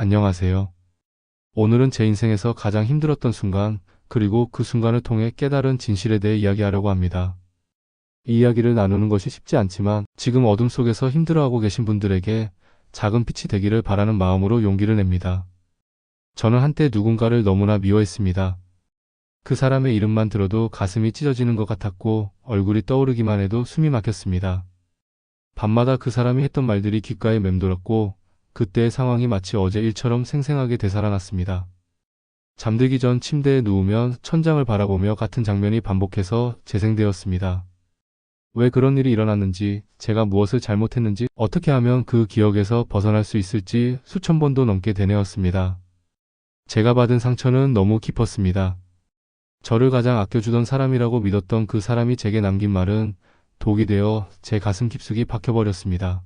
안녕하세요. 오늘은 제 인생에서 가장 힘들었던 순간, 그리고 그 순간을 통해 깨달은 진실에 대해 이야기하려고 합니다. 이 이야기를 나누는 것이 쉽지 않지만 지금 어둠 속에서 힘들어하고 계신 분들에게 작은 빛이 되기를 바라는 마음으로 용기를 냅니다. 저는 한때 누군가를 너무나 미워했습니다. 그 사람의 이름만 들어도 가슴이 찢어지는 것 같았고 얼굴이 떠오르기만 해도 숨이 막혔습니다. 밤마다 그 사람이 했던 말들이 귓가에 맴돌았고 그때의 상황이 마치 어제 일처럼 생생하게 되살아났습니다. 잠들기 전 침대에 누우면 천장을 바라보며 같은 장면이 반복해서 재생되었습니다. 왜 그런 일이 일어났는지, 제가 무엇을 잘못했는지, 어떻게 하면 그 기억에서 벗어날 수 있을지 수천 번도 넘게 되뇌었습니다. 제가 받은 상처는 너무 깊었습니다. 저를 가장 아껴주던 사람이라고 믿었던 그 사람이 제게 남긴 말은 독이 되어 제 가슴 깊숙이 박혀버렸습니다.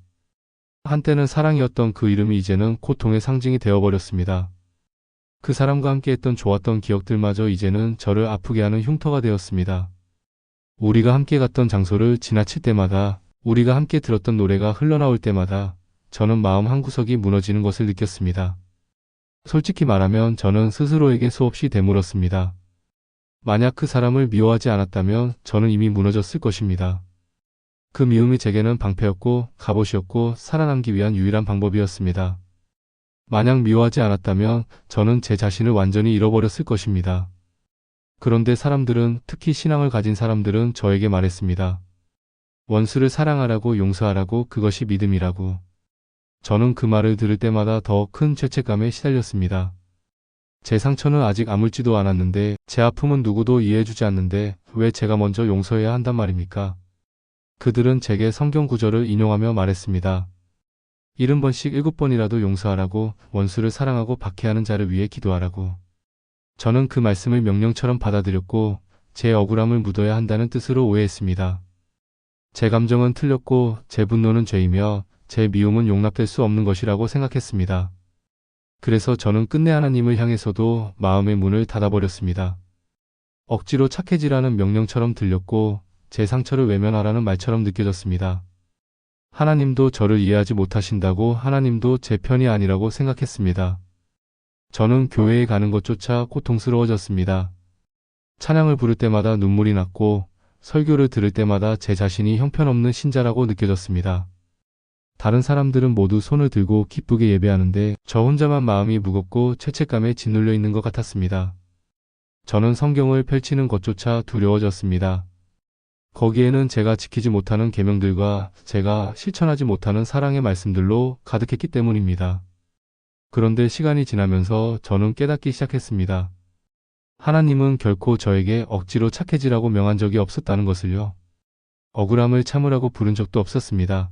한때는 사랑이었던 그 이름이 이제는 고통의 상징이 되어버렸습니다. 그 사람과 함께 했던 좋았던 기억들마저 이제는 저를 아프게 하는 흉터가 되었습니다. 우리가 함께 갔던 장소를 지나칠 때마다, 우리가 함께 들었던 노래가 흘러나올 때마다 저는 마음 한구석이 무너지는 것을 느꼈습니다. 솔직히 말하면 저는 스스로에게 수없이 되물었습니다. 만약 그 사람을 미워하지 않았다면 저는 이미 무너졌을 것입니다. 그 미움이 제게는 방패였고 갑옷이었고 살아남기 위한 유일한 방법이었습니다. 만약 미워하지 않았다면 저는 제 자신을 완전히 잃어버렸을 것입니다. 그런데 사람들은 특히 신앙을 가진 사람들은 저에게 말했습니다. 원수를 사랑하라고 용서하라고 그것이 믿음이라고. 저는 그 말을 들을 때마다 더 큰 죄책감에 시달렸습니다. 제 상처는 아직 아물지도 않았는데 제 아픔은 누구도 이해해주지 않는데 왜 제가 먼저 용서해야 한단 말입니까? 그들은 제게 성경 구절을 인용하며 말했습니다. 일흔 번씩 일곱 번이라도 용서하라고 원수를 사랑하고 박해하는 자를 위해 기도하라고. 저는 그 말씀을 명령처럼 받아들였고 제 억울함을 묻어야 한다는 뜻으로 오해했습니다. 제 감정은 틀렸고 제 분노는 죄이며 제 미움은 용납될 수 없는 것이라고 생각했습니다. 그래서 저는 끝내 하나님을 향해서도 마음의 문을 닫아버렸습니다. 억지로 착해지라는 명령처럼 들렸고 제 상처를 외면하라는 말처럼 느껴졌습니다. 하나님도 저를 이해하지 못하신다고 하나님도 제 편이 아니라고 생각했습니다. 저는 교회에 가는 것조차 고통스러워졌습니다. 찬양을 부를 때마다 눈물이 났고 설교를 들을 때마다 제 자신이 형편없는 신자라고 느껴졌습니다. 다른 사람들은 모두 손을 들고 기쁘게 예배하는데 저 혼자만 마음이 무겁고 죄책감에 짓눌려 있는 것 같았습니다. 저는 성경을 펼치는 것조차 두려워졌습니다. 거기에는 제가 지키지 못하는 계명들과 제가 실천하지 못하는 사랑의 말씀들로 가득했기 때문입니다. 그런데 시간이 지나면서 저는 깨닫기 시작했습니다. 하나님은 결코 저에게 억지로 착해지라고 명한 적이 없었다는 것을요. 억울함을 참으라고 부른 적도 없었습니다.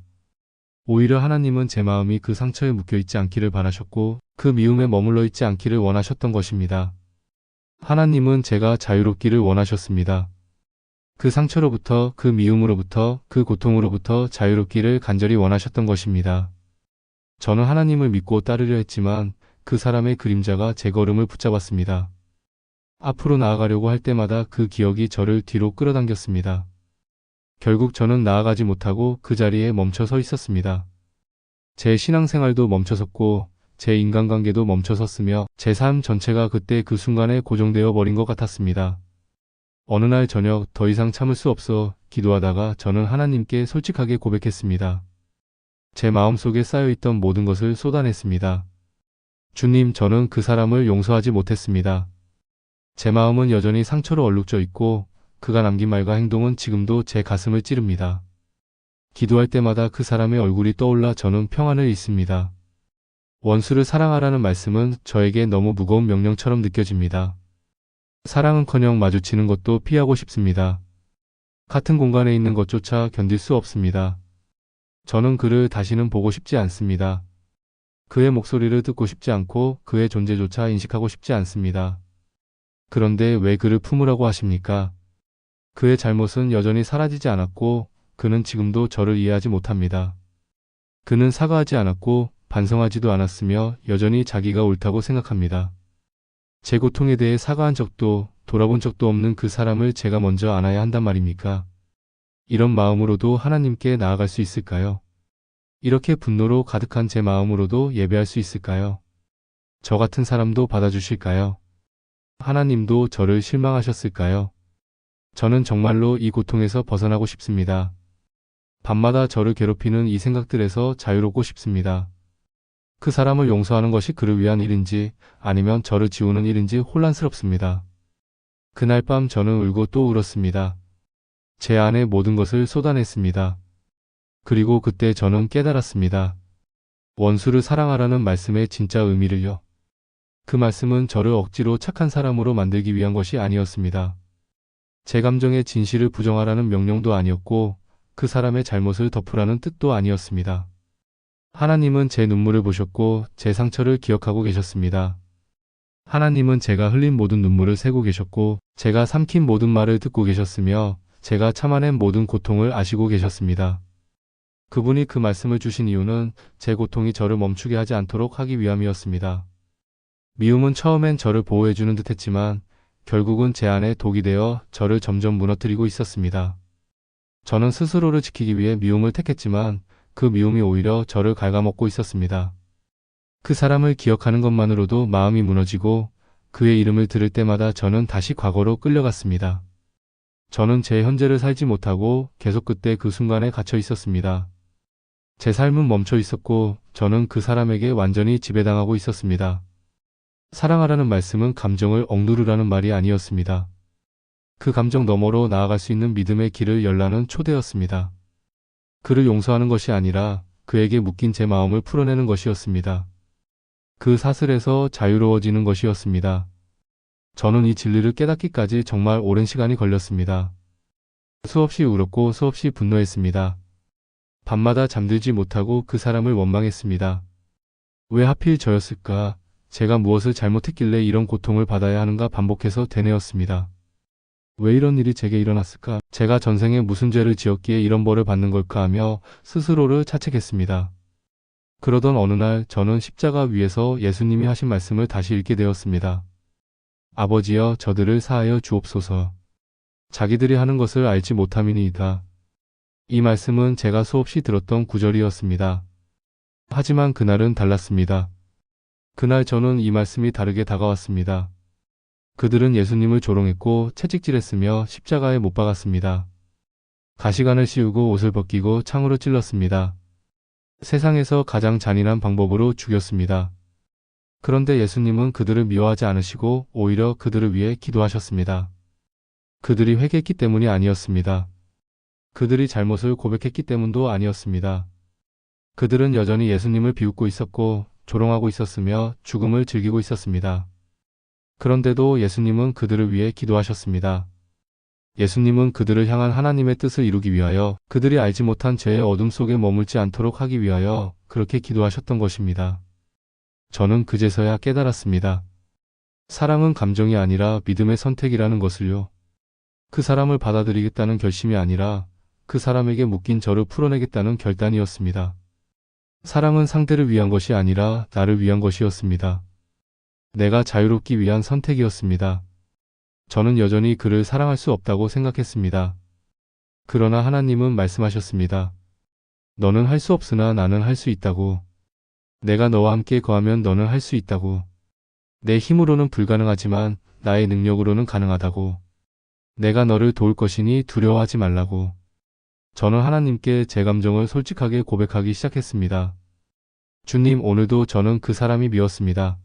오히려 하나님은 제 마음이 그 상처에 묶여 있지 않기를 바라셨고 그 미움에 머물러 있지 않기를 원하셨던 것입니다. 하나님은 제가 자유롭기를 원하셨습니다. 그 상처로부터, 그 미움으로부터, 그 고통으로부터 자유롭기를 간절히 원하셨던 것입니다. 저는 하나님을 믿고 따르려 했지만 그 사람의 그림자가 제 걸음을 붙잡았습니다. 앞으로 나아가려고 할 때마다 그 기억이 저를 뒤로 끌어당겼습니다. 결국 저는 나아가지 못하고 그 자리에 멈춰 서 있었습니다. 제 신앙생활도 멈춰섰고 제 인간관계도 멈춰섰으며 제 삶 전체가 그때 그 순간에 고정되어 버린 것 같았습니다. 어느 날 저녁 더 이상 참을 수 없어 기도하다가 저는 하나님께 솔직하게 고백했습니다. 제 마음속에 쌓여있던 모든 것을 쏟아냈습니다. 주님, 저는 그 사람을 용서하지 못했습니다. 제 마음은 여전히 상처로 얼룩져 있고 그가 남긴 말과 행동은 지금도 제 가슴을 찌릅니다. 기도할 때마다 그 사람의 얼굴이 떠올라 저는 평안을 잃습니다. 원수를 사랑하라는 말씀은 저에게 너무 무거운 명령처럼 느껴집니다. 사랑은커녕 마주치는 것도 피하고 싶습니다. 같은 공간에 있는 것조차 견딜 수 없습니다. 저는 그를 다시는 보고 싶지 않습니다. 그의 목소리를 듣고 싶지 않고 그의 존재조차 인식하고 싶지 않습니다. 그런데 왜 그를 품으라고 하십니까? 그의 잘못은 여전히 사라지지 않았고 그는 지금도 저를 이해하지 못합니다. 그는 사과하지 않았고 반성하지도 않았으며 여전히 자기가 옳다고 생각합니다. 제 고통에 대해 사과한 적도 돌아본 적도 없는 그 사람을 제가 먼저 안아야 한단 말입니까? 이런 마음으로도 하나님께 나아갈 수 있을까요? 이렇게 분노로 가득한 제 마음으로도 예배할 수 있을까요? 저 같은 사람도 받아주실까요? 하나님도 저를 실망하셨을까요? 저는 정말로 이 고통에서 벗어나고 싶습니다. 밤마다 저를 괴롭히는 이 생각들에서 자유롭고 싶습니다. 그 사람을 용서하는 것이 그를 위한 일인지 아니면 저를 지우는 일인지 혼란스럽습니다. 그날 밤 저는 울고 또 울었습니다. 제 안에 모든 것을 쏟아냈습니다. 그리고 그때 저는 깨달았습니다. 원수를 사랑하라는 말씀의 진짜 의미를요. 그 말씀은 저를 억지로 착한 사람으로 만들기 위한 것이 아니었습니다. 제 감정의 진실을 부정하라는 명령도 아니었고 그 사람의 잘못을 덮으라는 뜻도 아니었습니다. 하나님은 제 눈물을 보셨고 제 상처를 기억하고 계셨습니다. 하나님은 제가 흘린 모든 눈물을 세고 계셨고 제가 삼킨 모든 말을 듣고 계셨으며 제가 참아낸 모든 고통을 아시고 계셨습니다. 그분이 그 말씀을 주신 이유는 제 고통이 저를 멈추게 하지 않도록 하기 위함이었습니다. 미움은 처음엔 저를 보호해주는 듯 했지만 결국은 제 안에 독이 되어 저를 점점 무너뜨리고 있었습니다. 저는 스스로를 지키기 위해 미움을 택했지만 그 미움이 오히려 저를 갉아먹고 있었습니다. 그 사람을 기억하는 것만으로도 마음이 무너지고 그의 이름을 들을 때마다 저는 다시 과거로 끌려갔습니다. 저는 제 현재를 살지 못하고 계속 그때 그 순간에 갇혀 있었습니다. 제 삶은 멈춰 있었고 저는 그 사람에게 완전히 지배당하고 있었습니다. 사랑하라는 말씀은 감정을 억누르라는 말이 아니었습니다. 그 감정 너머로 나아갈 수 있는 믿음의 길을 열라는 초대였습니다. 그를 용서하는 것이 아니라 그에게 묶인 제 마음을 풀어내는 것이었습니다. 그 사슬에서 자유로워지는 것이었습니다. 저는 이 진리를 깨닫기까지 정말 오랜 시간이 걸렸습니다. 수없이 울었고 수없이 분노했습니다. 밤마다 잠들지 못하고 그 사람을 원망했습니다. 왜 하필 저였을까? 제가 무엇을 잘못했길래 이런 고통을 받아야 하는가 반복해서 되뇌었습니다. 왜 이런 일이 제게 일어났을까? 제가 전생에 무슨 죄를 지었기에 이런 벌을 받는 걸까 하며 스스로를 자책했습니다. 그러던 어느 날 저는 십자가 위에서 예수님이 하신 말씀을 다시 읽게 되었습니다. 아버지여 저들을 사하여 주옵소서. 자기들이 하는 것을 알지 못함이니이다. 이 말씀은 제가 수없이 들었던 구절이었습니다. 하지만 그날은 달랐습니다. 그날 저는 이 말씀이 다르게 다가왔습니다. 그들은 예수님을 조롱했고 채찍질했으며 십자가에 못 박았습니다. 가시관을 씌우고 옷을 벗기고 창으로 찔렀습니다. 세상에서 가장 잔인한 방법으로 죽였습니다. 그런데 예수님은 그들을 미워하지 않으시고 오히려 그들을 위해 기도하셨습니다. 그들이 회개했기 때문이 아니었습니다. 그들이 잘못을 고백했기 때문도 아니었습니다. 그들은 여전히 예수님을 비웃고 있었고 조롱하고 있었으며 죽음을 즐기고 있었습니다. 그런데도 예수님은 그들을 위해 기도하셨습니다. 예수님은 그들을 향한 하나님의 뜻을 이루기 위하여 그들이 알지 못한 죄의 어둠 속에 머물지 않도록 하기 위하여 그렇게 기도하셨던 것입니다. 저는 그제서야 깨달았습니다. 사랑은 감정이 아니라 믿음의 선택이라는 것을요. 그 사람을 받아들이겠다는 결심이 아니라 그 사람에게 묶인 저를 풀어내겠다는 결단이었습니다. 사랑은 상대를 위한 것이 아니라 나를 위한 것이었습니다. 내가 자유롭기 위한 선택이었습니다. 저는 여전히 그를 사랑할 수 없다고 생각했습니다. 그러나 하나님은 말씀하셨습니다. 너는 할 수 없으나 나는 할 수 있다고. 내가 너와 함께 거하면 너는 할 수 있다고. 내 힘으로는 불가능하지만 나의 능력으로는 가능하다고. 내가 너를 도울 것이니 두려워하지 말라고. 저는 하나님께 제 감정을 솔직하게 고백하기 시작했습니다. 주님, 오늘도 저는 그 사람이 미웠습니다.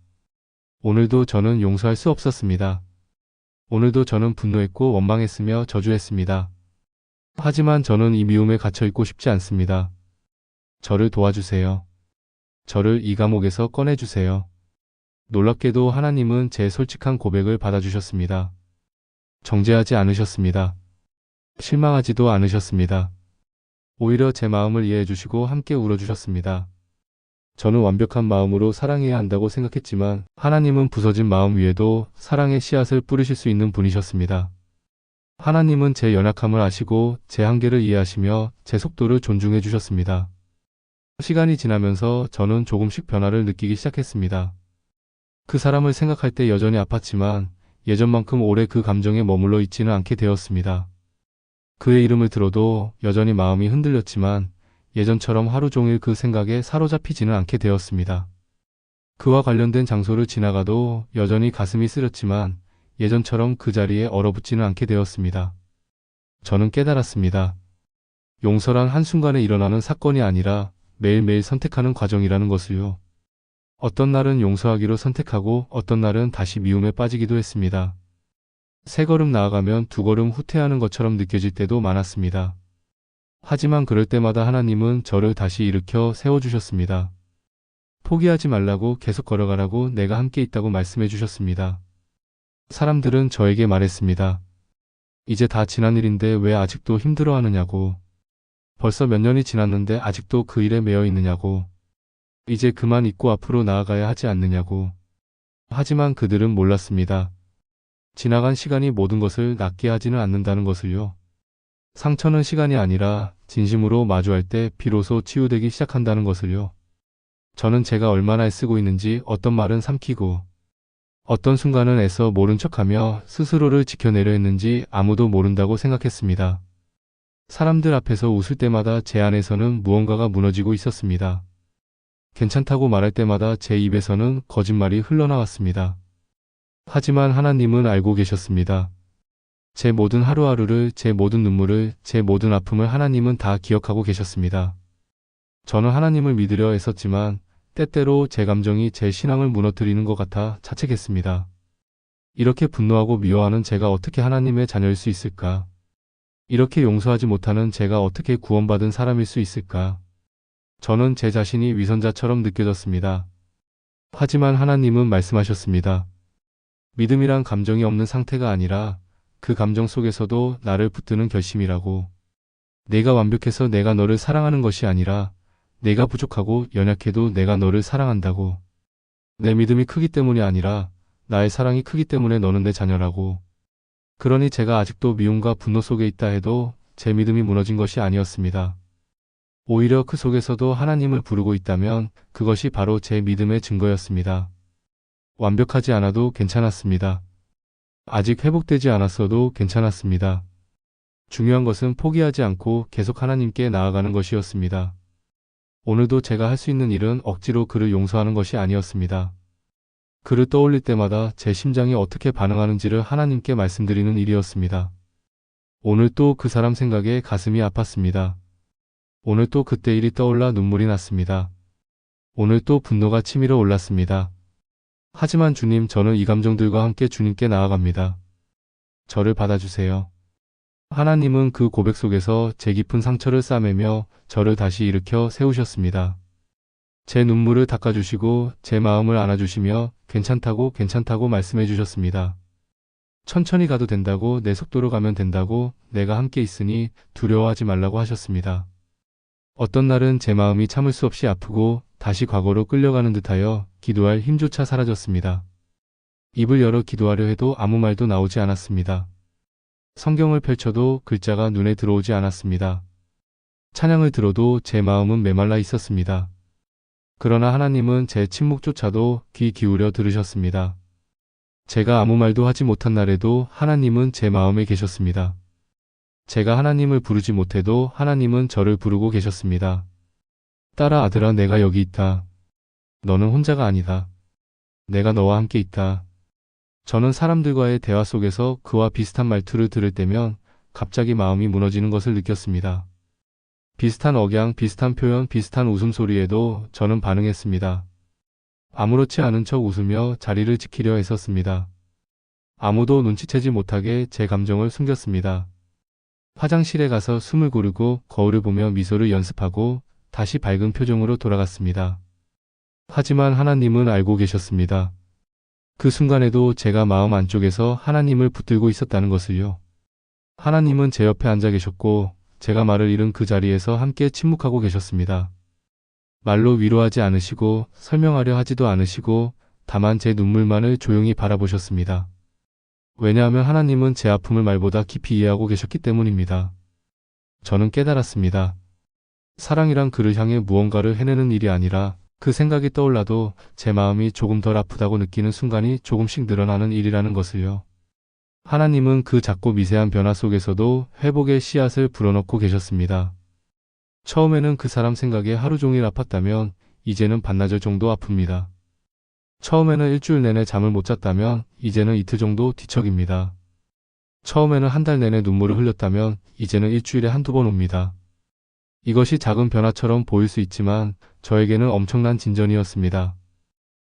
오늘도 저는 용서할 수 없었습니다. 오늘도 저는 분노했고 원망했으며 저주했습니다. 하지만 저는 이 미움에 갇혀 있고 싶지 않습니다. 저를 도와주세요. 저를 이 감옥에서 꺼내주세요. 놀랍게도 하나님은 제 솔직한 고백을 받아주셨습니다. 정죄하지 않으셨습니다. 실망하지도 않으셨습니다. 오히려 제 마음을 이해해 주시고 함께 울어주셨습니다. 저는 완벽한 마음으로 사랑해야 한다고 생각했지만 하나님은 부서진 마음 위에도 사랑의 씨앗을 뿌리실 수 있는 분이셨습니다. 하나님은 제 연약함을 아시고 제 한계를 이해하시며 제 속도를 존중해 주셨습니다. 시간이 지나면서 저는 조금씩 변화를 느끼기 시작했습니다. 그 사람을 생각할 때 여전히 아팠지만 예전만큼 오래 그 감정에 머물러 있지는 않게 되었습니다. 그의 이름을 들어도 여전히 마음이 흔들렸지만 예전처럼 하루 종일 그 생각에 사로잡히지는 않게 되었습니다. 그와 관련된 장소를 지나가도 여전히 가슴이 쓰렸지만 예전처럼 그 자리에 얼어붙지는 않게 되었습니다. 저는 깨달았습니다. 용서란 한순간에 일어나는 사건이 아니라 매일매일 선택하는 과정이라는 것을요. 어떤 날은 용서하기로 선택하고 어떤 날은 다시 미움에 빠지기도 했습니다. 세 걸음 나아가면 두 걸음 후퇴하는 것처럼 느껴질 때도 많았습니다. 하지만 그럴 때마다 하나님은 저를 다시 일으켜 세워주셨습니다. 포기하지 말라고 계속 걸어가라고 내가 함께 있다고 말씀해 주셨습니다. 사람들은 저에게 말했습니다. 이제 다 지난 일인데 왜 아직도 힘들어 하느냐고. 벌써 몇 년이 지났는데 아직도 그 일에 매여 있느냐고. 이제 그만 잊고 앞으로 나아가야 하지 않느냐고. 하지만 그들은 몰랐습니다. 지나간 시간이 모든 것을 낫게 하지는 않는다는 것을요. 상처는 시간이 아니라 진심으로 마주할 때 비로소 치유되기 시작한다는 것을요. 저는 제가 얼마나 애쓰고 있는지 어떤 말은 삼키고 어떤 순간은 애써 모른 척하며 스스로를 지켜내려 했는지 아무도 모른다고 생각했습니다. 사람들 앞에서 웃을 때마다 제 안에서는 무언가가 무너지고 있었습니다. 괜찮다고 말할 때마다 제 입에서는 거짓말이 흘러나왔습니다. 하지만 하나님은 알고 계셨습니다. 제 모든 하루하루를, 제 모든 눈물을, 제 모든 아픔을 하나님은 다 기억하고 계셨습니다. 저는 하나님을 믿으려 애썼지만 때때로 제 감정이 제 신앙을 무너뜨리는 것 같아 자책했습니다. 이렇게 분노하고 미워하는 제가 어떻게 하나님의 자녀일 수 있을까? 이렇게 용서하지 못하는 제가 어떻게 구원받은 사람일 수 있을까? 저는 제 자신이 위선자처럼 느껴졌습니다. 하지만 하나님은 말씀하셨습니다. 믿음이란 감정이 없는 상태가 아니라 그 감정 속에서도 나를 붙드는 결심이라고. 내가 완벽해서 내가 너를 사랑하는 것이 아니라 내가 부족하고 연약해도 내가 너를 사랑한다고. 내 믿음이 크기 때문이 아니라 나의 사랑이 크기 때문에 너는 내 자녀라고. 그러니 제가 아직도 미움과 분노 속에 있다 해도 제 믿음이 무너진 것이 아니었습니다. 오히려 그 속에서도 하나님을 부르고 있다면 그것이 바로 제 믿음의 증거였습니다. 완벽하지 않아도 괜찮았습니다. 아직 회복되지 않았어도 괜찮았습니다. 중요한 것은 포기하지 않고 계속 하나님께 나아가는 것이었습니다. 오늘도 제가 할 수 있는 일은 억지로 그를 용서하는 것이 아니었습니다. 그를 떠올릴 때마다 제 심장이 어떻게 반응하는지를 하나님께 말씀드리는 일이었습니다. 오늘 또 그 사람 생각에 가슴이 아팠습니다. 오늘 또 그때 일이 떠올라 눈물이 났습니다. 오늘 또 분노가 치밀어 올랐습니다. 하지만 주님, 저는 이 감정들과 함께 주님께 나아갑니다. 저를 받아주세요. 하나님은 그 고백 속에서 제 깊은 상처를 싸매며 저를 다시 일으켜 세우셨습니다. 제 눈물을 닦아주시고 제 마음을 안아주시며 괜찮다고 괜찮다고 말씀해 주셨습니다. 천천히 가도 된다고 내 속도로 가면 된다고 내가 함께 있으니 두려워하지 말라고 하셨습니다. 어떤 날은 제 마음이 참을 수 없이 아프고 다시 과거로 끌려가는 듯하여 기도할 힘조차 사라졌습니다. 입을 열어 기도하려 해도 아무 말도 나오지 않았습니다. 성경을 펼쳐도 글자가 눈에 들어오지 않았습니다. 찬양을 들어도 제 마음은 메말라 있었습니다. 그러나 하나님은 제 침묵조차도 귀 기울여 들으셨습니다. 제가 아무 말도 하지 못한 날에도 하나님은 제 마음에 계셨습니다. 제가 하나님을 부르지 못해도 하나님은 저를 부르고 계셨습니다. 딸아 아들아 내가 여기 있다. 너는 혼자가 아니다. 내가 너와 함께 있다. 저는 사람들과의 대화 속에서 그와 비슷한 말투를 들을 때면 갑자기 마음이 무너지는 것을 느꼈습니다. 비슷한 억양, 비슷한 표현, 비슷한 웃음소리에도 저는 반응했습니다. 아무렇지 않은 척 웃으며 자리를 지키려 했었습니다. 아무도 눈치채지 못하게 제 감정을 숨겼습니다. 화장실에 가서 숨을 고르고 거울을 보며 미소를 연습하고 다시 밝은 표정으로 돌아갔습니다. 하지만 하나님은 알고 계셨습니다. 그 순간에도 제가 마음 안쪽에서 하나님을 붙들고 있었다는 것을요. 하나님은 제 옆에 앉아 계셨고 제가 말을 잃은 그 자리에서 함께 침묵하고 계셨습니다. 말로 위로하지 않으시고 설명하려 하지도 않으시고 다만 제 눈물만을 조용히 바라보셨습니다. 왜냐하면 하나님은 제 아픔을 말보다 깊이 이해하고 계셨기 때문입니다. 저는 깨달았습니다. 사랑이란 그를 향해 무언가를 해내는 일이 아니라 그 생각이 떠올라도 제 마음이 조금 덜 아프다고 느끼는 순간이 조금씩 늘어나는 일이라는 것을요. 하나님은 그 작고 미세한 변화 속에서도 회복의 씨앗을 불어넣고 계셨습니다. 처음에는 그 사람 생각에 하루 종일 아팠다면 이제는 반나절 정도 아픕니다. 처음에는 일주일 내내 잠을 못 잤다면 이제는 이틀 정도 뒤척입니다. 처음에는 한 달 내내 눈물을 흘렸다면 이제는 일주일에 한두 번 옵니다. 이것이 작은 변화처럼 보일 수 있지만 저에게는 엄청난 진전이었습니다.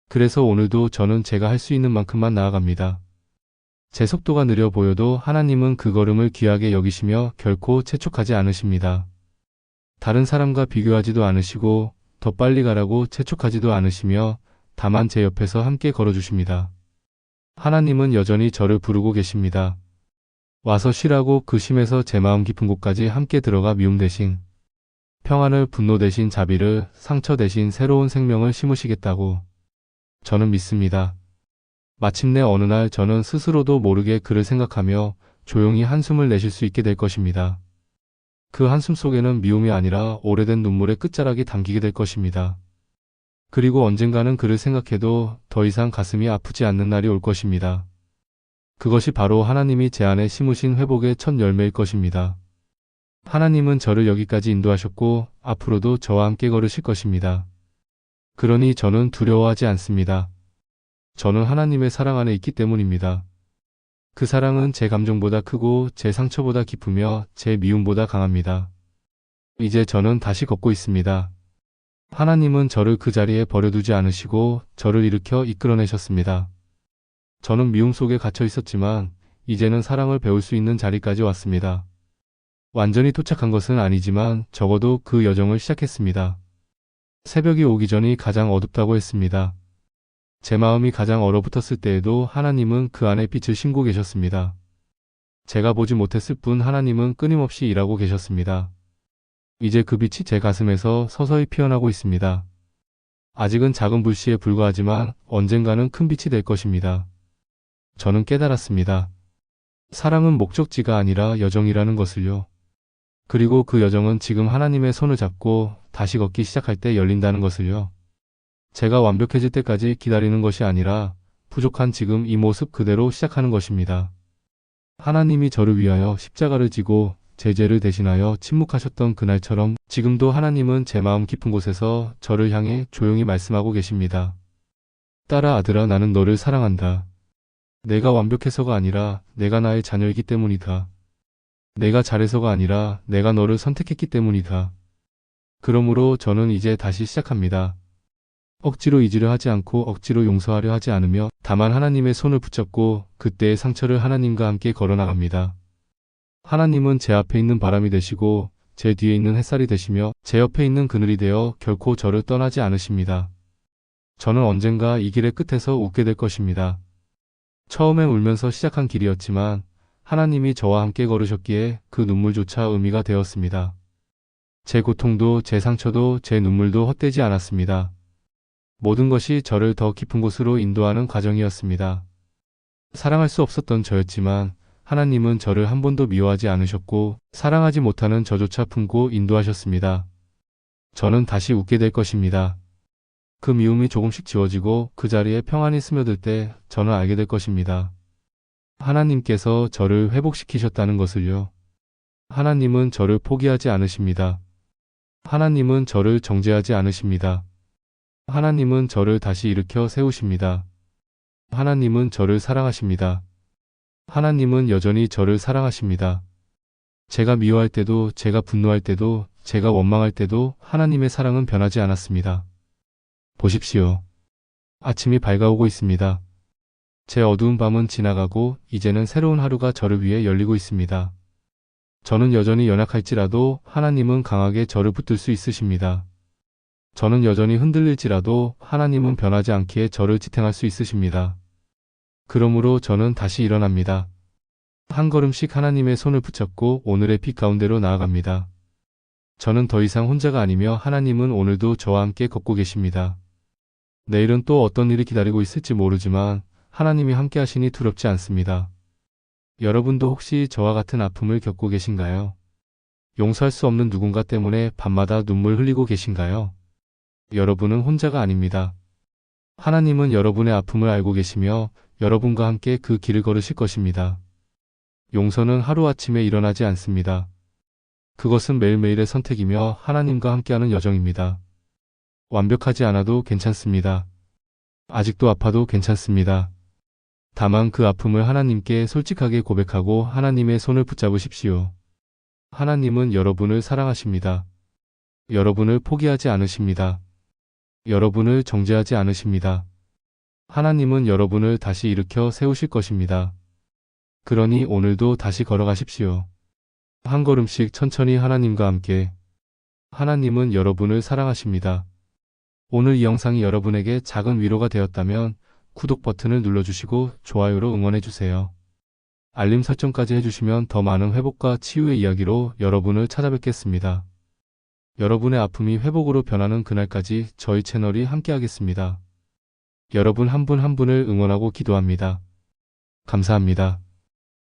그래서 오늘도 저는 제가 할 수 있는 만큼만 나아갑니다. 제 속도가 느려 보여도 하나님은 그 걸음을 귀하게 여기시며 결코 채촉하지 않으십니다. 다른 사람과 비교하지도 않으시고 더 빨리 가라고 채촉하지도 않으시며 다만 제 옆에서 함께 걸어주십니다. 하나님은 여전히 저를 부르고 계십니다. 와서 쉬라고 그 심에서 제 마음 깊은 곳까지 함께 들어가 미움 대신 평안을 분노 대신 자비를 상처 대신 새로운 생명을 심으시겠다고 저는 믿습니다. 마침내 어느 날 저는 스스로도 모르게 그를 생각하며 조용히 한숨을 내쉴 수 있게 될 것입니다. 그 한숨 속에는 미움이 아니라 오래된 눈물의 끝자락이 담기게 될 것입니다. 그리고 언젠가는 그를 생각해도 더 이상 가슴이 아프지 않는 날이 올 것입니다. 그것이 바로 하나님이 제 안에 심으신 회복의 첫 열매일 것입니다. 하나님은 저를 여기까지 인도하셨고 앞으로도 저와 함께 걸으실 것입니다. 그러니 저는 두려워하지 않습니다. 저는 하나님의 사랑 안에 있기 때문입니다. 그 사랑은 제 감정보다 크고 제 상처보다 깊으며 제 미움보다 강합니다. 이제 저는 다시 걷고 있습니다. 하나님은 저를 그 자리에 버려두지 않으시고 저를 일으켜 이끌어내셨습니다. 저는 미움 속에 갇혀 있었지만 이제는 사랑을 배울 수 있는 자리까지 왔습니다. 완전히 도착한 것은 아니지만 적어도 그 여정을 시작했습니다. 새벽이 오기 전이 가장 어둡다고 했습니다. 제 마음이 가장 얼어붙었을 때에도 하나님은 그 안에 빛을 심고 계셨습니다. 제가 보지 못했을 뿐 하나님은 끊임없이 일하고 계셨습니다. 이제 그 빛이 제 가슴에서 서서히 피어나고 있습니다. 아직은 작은 불씨에 불과하지만 언젠가는 큰 빛이 될 것입니다. 저는 깨달았습니다. 사랑은 목적지가 아니라 여정이라는 것을요. 그리고 그 여정은 지금 하나님의 손을 잡고 다시 걷기 시작할 때 열린다는 것을요. 제가 완벽해질 때까지 기다리는 것이 아니라 부족한 지금 이 모습 그대로 시작하는 것입니다. 하나님이 저를 위하여 십자가를 지고 제 죄를 대신하여 침묵하셨던 그날처럼 지금도 하나님은 제 마음 깊은 곳에서 저를 향해 조용히 말씀하고 계십니다. 딸아 아들아 나는 너를 사랑한다. 내가 완벽해서가 아니라 내가 나의 자녀이기 때문이다. 내가 잘해서가 아니라 내가 너를 선택했기 때문이다. 그러므로 저는 이제 다시 시작합니다. 억지로 잊으려 하지 않고 억지로 용서하려 하지 않으며 다만 하나님의 손을 붙잡고 그때의 상처를 하나님과 함께 걸어나갑니다. 하나님은 제 앞에 있는 바람이 되시고 제 뒤에 있는 햇살이 되시며 제 옆에 있는 그늘이 되어 결코 저를 떠나지 않으십니다. 저는 언젠가 이 길의 끝에서 웃게 될 것입니다. 처음에 울면서 시작한 길이었지만 하나님이 저와 함께 걸으셨기에 그 눈물조차 의미가 되었습니다. 제 고통도 제 상처도 제 눈물도 헛되지 않았습니다. 모든 것이 저를 더 깊은 곳으로 인도하는 과정이었습니다. 사랑할 수 없었던 저였지만 하나님은 저를 한 번도 미워하지 않으셨고 사랑하지 못하는 저조차 품고 인도하셨습니다. 저는 다시 웃게 될 것입니다. 그 미움이 조금씩 지워지고 그 자리에 평안이 스며들 때 저는 알게 될 것입니다. 하나님께서 저를 회복시키셨다는 것을요. 하나님은 저를 포기하지 않으십니다. 하나님은 저를 정죄하지 않으십니다. 하나님은 저를 다시 일으켜 세우십니다. 하나님은 저를 사랑하십니다. 하나님은 여전히 저를 사랑하십니다. 제가 미워할 때도, 제가 분노할 때도, 제가 원망할 때도 하나님의 사랑은 변하지 않았습니다. 보십시오. 아침이 밝아오고 있습니다. 제 어두운 밤은 지나가고 이제는 새로운 하루가 저를 위해 열리고 있습니다. 저는 여전히 연약할지라도 하나님은 강하게 저를 붙들 수 있으십니다. 저는 여전히 흔들릴지라도 하나님은 변하지 않기에 저를 지탱할 수 있으십니다. 그러므로 저는 다시 일어납니다. 한 걸음씩 하나님의 손을 붙잡고 오늘의 빛 가운데로 나아갑니다. 저는 더 이상 혼자가 아니며 하나님은 오늘도 저와 함께 걷고 계십니다. 내일은 또 어떤 일이 기다리고 있을지 모르지만 하나님이 함께 하시니 두렵지 않습니다. 여러분도 혹시 저와 같은 아픔을 겪고 계신가요? 용서할 수 없는 누군가 때문에 밤마다 눈물 흘리고 계신가요? 여러분은 혼자가 아닙니다. 하나님은 여러분의 아픔을 알고 계시며 여러분과 함께 그 길을 걸으실 것입니다. 용서는 하루아침에 일어나지 않습니다. 그것은 매일매일의 선택이며 하나님과 함께하는 여정입니다. 완벽하지 않아도 괜찮습니다. 아직도 아파도 괜찮습니다. 다만 그 아픔을 하나님께 솔직하게 고백하고 하나님의 손을 붙잡으십시오. 하나님은 여러분을 사랑하십니다. 여러분을 포기하지 않으십니다. 여러분을 정죄하지 않으십니다. 하나님은 여러분을 다시 일으켜 세우실 것입니다. 그러니 오늘도 다시 걸어가십시오. 한 걸음씩 천천히 하나님과 함께. 하나님은 여러분을 사랑하십니다. 오늘 이 영상이 여러분에게 작은 위로가 되었다면 구독 버튼을 눌러주시고 좋아요로 응원해주세요. 알림 설정까지 해주시면 더 많은 회복과 치유의 이야기로 여러분을 찾아뵙겠습니다. 여러분의 아픔이 회복으로 변하는 그날까지 저희 채널이 함께하겠습니다. 여러분 한 분한 분을 응원하고 기도합니다. 감사합니다.